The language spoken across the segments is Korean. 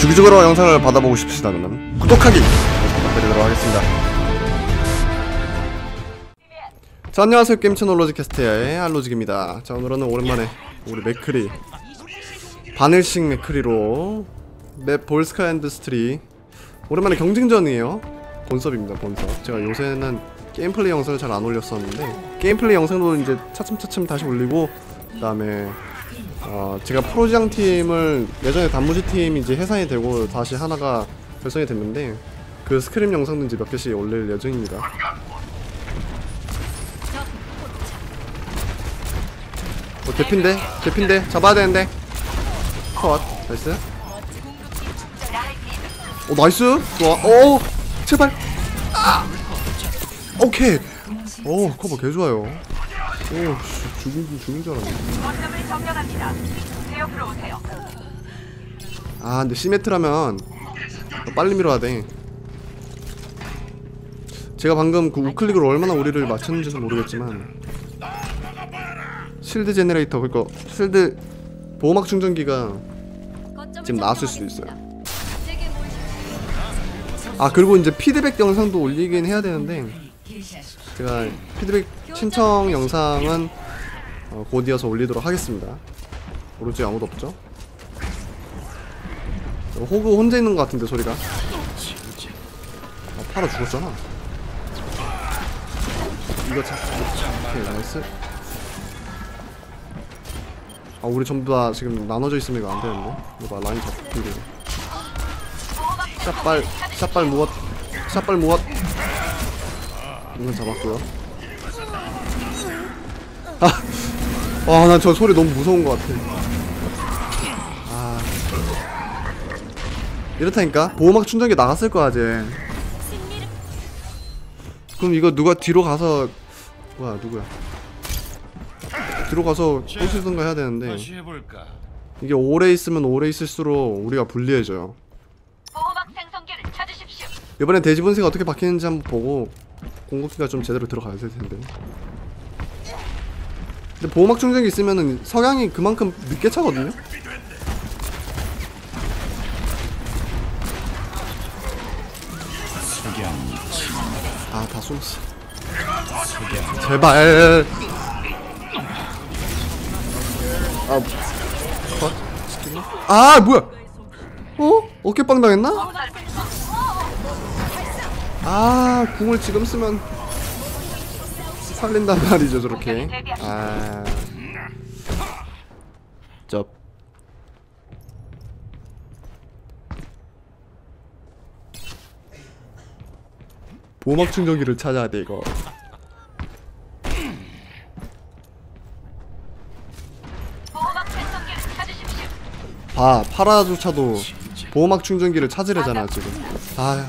주기적으로 영상을 받아보고 싶으시다면 구독하기 부탁드리도록 하겠습니다. 자 안녕하세요 게임 채널 로직캐스트의 알로직입니다. 자 오늘은 오랜만에 우리 맥크리 바늘식 맥크리로 맵 볼스카 앤드 스트리 오랜만에 경쟁전이에요. 본섭입니다 본섭. 제가 요새는 게임 플레이 영상을 잘 안 올렸었는데 게임 플레이 영상도 이제 차츰차츰 다시 올리고 그 다음에 어, 제가 프로지앙 팀을 예전에 단무지 팀이 이제 해산이 되고 다시 하나가 결성이 됐는데 그 스크림 영상도 이제 몇 개씩 올릴 예정입니다. 어, 개핀데? 개핀데? 잡아야 되는데? 컷. 나이스. 오, 나이스. 좋아. 오, 제발. 아! 오케이. 오, 커버 개 좋아요. 오, 씨, 죽인, 죽인 줄 알았네. 점령합니다. 제 옆으로 오세요. 아 근데 시메트라면 더 빨리 밀어야 돼 제가 방금 그 우클릭으로 얼마나 우리를 맞췄는지는 모르겠지만 실드 제네레이터 그니까 실드 보호막 충전기가 지금 나왔을 수도 있어요 아 그리고 이제 피드백 영상도 올리긴 해야 되는데 제가 피드백 신청 영상은 어, 곧 이어서 올리도록 하겠습니다. 오른쪽에 아무도 없죠? 호그 혼자 있는 것 같은데 소리가. 아 팔아 죽었잖아. 이거 참 오케이 나이스. 아 우리 전부 다 지금 나눠져 있으면 이거 안 되는데? 이거 봐 라인 잡히고 샷발 샷발 무엇 샷발 무엇 이건 잡았고요 아아난 저 소리 너무 무서운 것 같아. 이렇다니까? 보호막 충전기 나갔을 거야 쟤 그럼 이거 누가 뒤로 가서 뭐야 누구야? 뒤로 가서 부수든가 해야 되는데. 다시 해볼까? 이게 오래 있으면 오래 있을수록 우리가 불리해져요. 보호막 생성기를 찾으십시오. 이번엔 돼지 분쇄가 어떻게 바뀌는지 한번 보고 공격기가 좀 제대로 들어가야 될 텐데 근데 보호막 충전기 있으면은 성향이 그만큼 늦게 차거든요 아, 다 쏘았어. 제발. 아, 컷? 시켰나? 아, 뭐야? 어? 어깨빵 당했나? 아, 궁을 지금 쓰면 살린단 말이죠, 저렇게. 아. 쩝. 보호막 충전기를 찾아야 돼 이거. 봐 파라조차도 보호막 충전기를 찾으려잖아 지금 뻔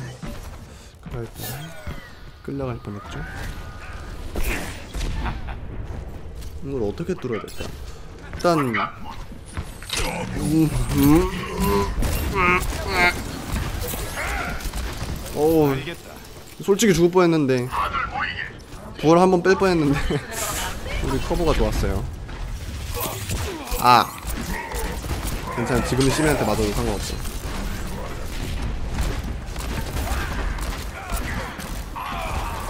끌려갈 뻔했죠 이걸 어떻게 뚫어야 될까? 일단 음, 음, 어우 솔직히 죽을 뻔했는데 부활 한번 뺄 뻔했는데 우리 커버가 좋았어요. 아! 괜찮아. 지금 시민한테 맞아도 상관없어.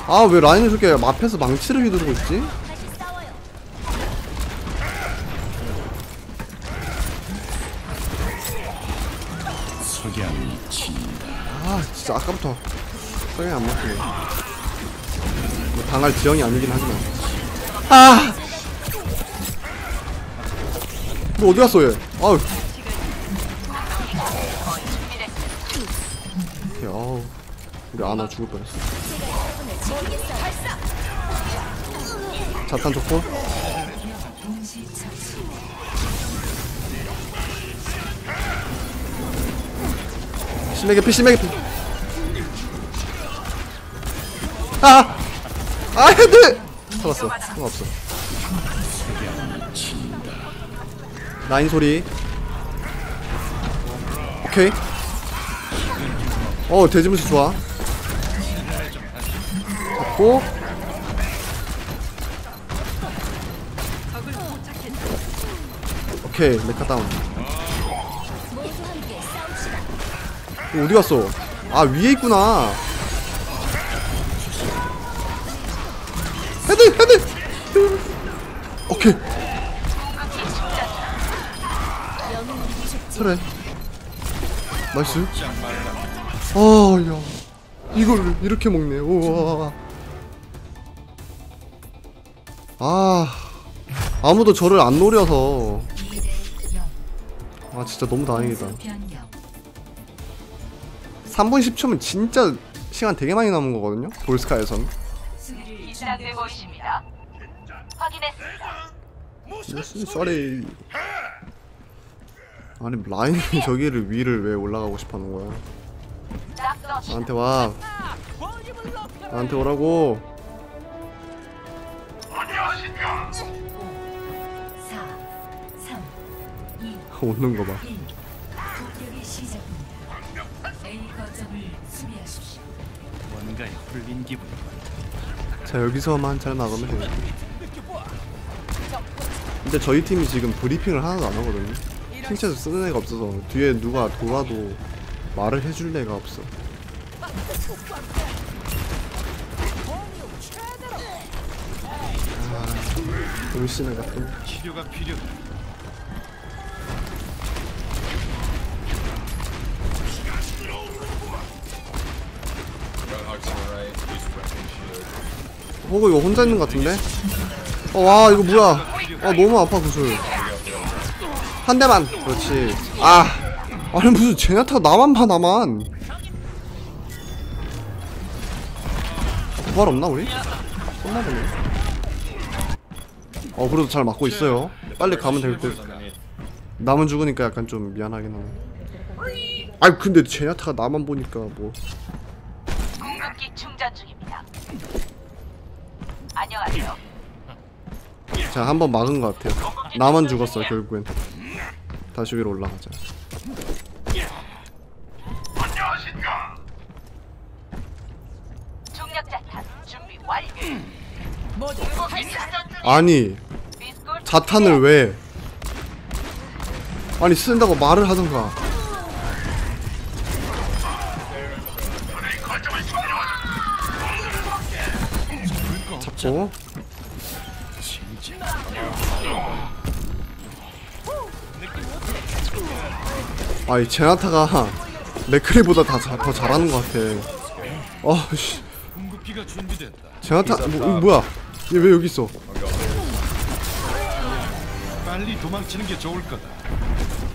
아 왜 라인이 저렇게 앞에서 망치를 휘두르고 있지? 진짜 아까부터 성향이 안 맞네. 뭐 당할 지형이 아니긴 하지만. 아! 너 어디 갔어 얘? 아우. 아우. 우리 아나 죽을 뻔했어. 자탄 좋고. 심하게 피 심하게 피 아! 아 헤드! 살았어 상관없어 라인 소리 오케이 어 돼지무시 좋아 잡고 오케이 메카 다운 이거 어디 갔어? 아 위에 있구나. 오케이. 그래. 나이스. 아, 야. 이걸 이렇게 먹네. 우와. 아. 아무도 저를 안 노려서. 아, 진짜 너무 다행이다. 3분 10초면 진짜 시간 되게 많이 남은 거거든요. 볼스카에선. 확인했습니다. 쏘리. 아니 라인이 저기를 위를 왜 올라가고 싶어하는 거야? 나한테 와. 나한테 오라고. 4, 3, 2, 오는 거 봐. 1. 공격이 시작됩니다. A 거점을 수비하십시오. 뭔가에 홀린 기분. 자 여기서만 잘 막으면 돼요. 근데 저희 팀이 지금 브리핑을 하나도 안 하거든요. 핑체도 쓰는 애가 없어서 뒤에 누가 돌아도 말을 해줄 애가 없어. 아, 돌씨네가 또. 치료가 필요해. 호구 이거 혼자 있는 것 같은데? 어, 와 이거 뭐야? 아 너무 아파 구슬. 한 대만. 그렇지. 아 아니 무슨 제냐타 나만 봐 나만. 부활 없나 우리? 끝나보네. 어 그래도 잘 맞고 있어요. 빨리 가면 될 듯. 남은 죽으니까 약간 좀 미안하긴 하네. 아니 근데 제냐타가 나만 보니까 뭐. 공급기 충전 중입니다. 안녕하세요. 자, 한 번 막은 것 같아요. 나만 죽었어, 결국엔. 다시 위로 올라가자. 아니, 자탄을 왜? 아니, 쓴다고 말을 하던가. 잡고. 아이, 제나타가 맥크리보다 다, 자, 더 잘하는 것 같아. 아, 씨. 궁극기가 준비됐다. 제나타, 뭐, 이거 뭐야? 얘 왜 여기 있어? 빨리 도망치는 게 좋을 거다.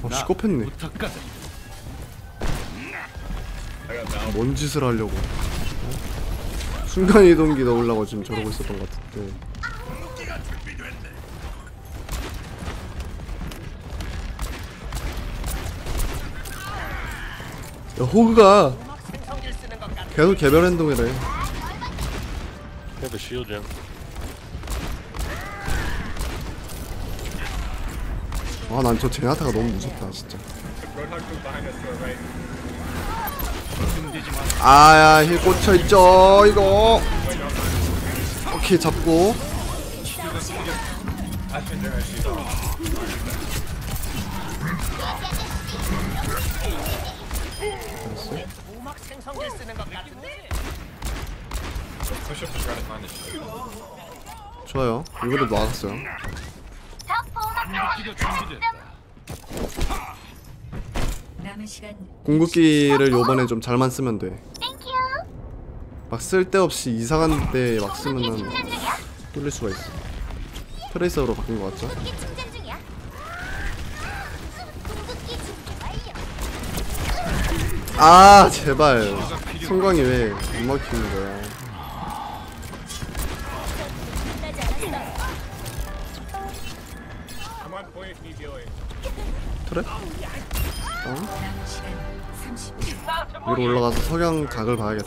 어, 시겁했네. 뭔 짓을 하려고 어? 순간이동기 넣으려고 지금 저러고 있었던 것 같은데 야 호그가 계속 개별 행동이래. have a shield gem. 아 난 저 제나타가 너무 무섭다 진짜. 아야 힐 꽂혀있죠 이거. 오케이 잡고 좋아요. 남은 시간 궁극기를 요번에 좀 잘만 쓰면 돼. 막 쓸데없이 이상한 데막 쓰면은 뚫릴 수가 있어. 트레이서로 바뀐 것 같죠? 아 제발 성광이 왜 못 막히는 거야? 시간 30초. 위로 올라가서 석양 각을 봐야겠다.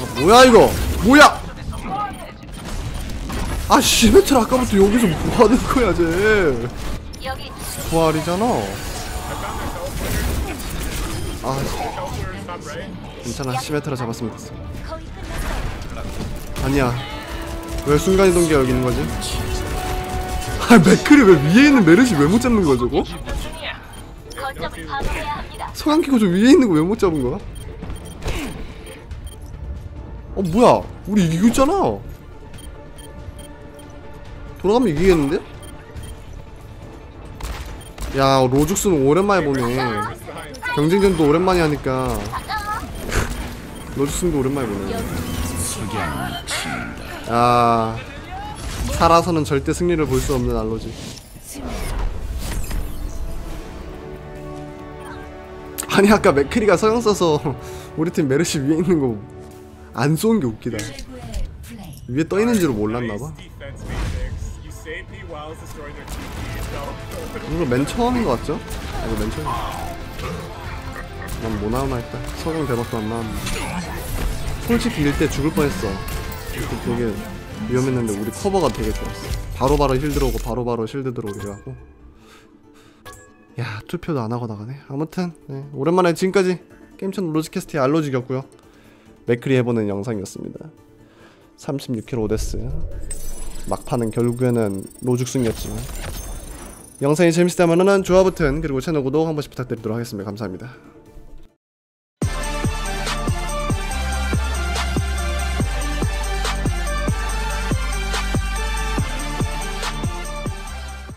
아, 뭐야 이거? 뭐야? 아 시메트를 아까부터 여기서 뭐 하는 거야 쟤? 여기 부활이잖아. 아 괜찮아 시메트라 잡았으면 됐어. 아니야. 왜 순간이동기가 여기 있는 거지? 아 맥크리 왜 위에 있는 메르시 왜 못 잡는 거야 저거? 합니다. 성향키고 좀 위에 있는 거 왜 못 잡은 거야? 어 뭐야 우리 이겼잖아 돌아가면 이기겠는데? 야 로죽스는 오랜만에 보네. 경쟁전도 오랜만에 하니까. 로죽스도 오랜만에 보네. 야 살아서는 절대 승리를 볼 수 없는 알로지. 아니 아까 맥크리가 서영 써서 우리 팀 메르시 위에 있는 거 안 쏘은 게 웃기다. 위에 떠 있는 줄 몰랐나봐 이거 맨 처음인 것 같죠? 아, 이거 맨 처음 난뭐 나오나 했다. 서영 대박도 안 나왔는데. 솔직히 일때 죽을 뻔했어. 그 되게 위험했는데 우리 커버가 되게 좋았어. 바로바로 힐 들어오고 바로바로 실드 들어오기도 하고. 야 투표도 안 하고 나가네. 아무튼 네, 오랜만에 지금까지 게임천 로지캐스트의 알로직이었고요. 맥크리 해보는 영상이었습니다. 36킬 오데스. 막판은 결국에는 로죽승이었지만 영상이 재밌었다면 좋아 버튼 그리고 채널 구독 한 번씩 부탁드리도록 하겠습니다. 감사합니다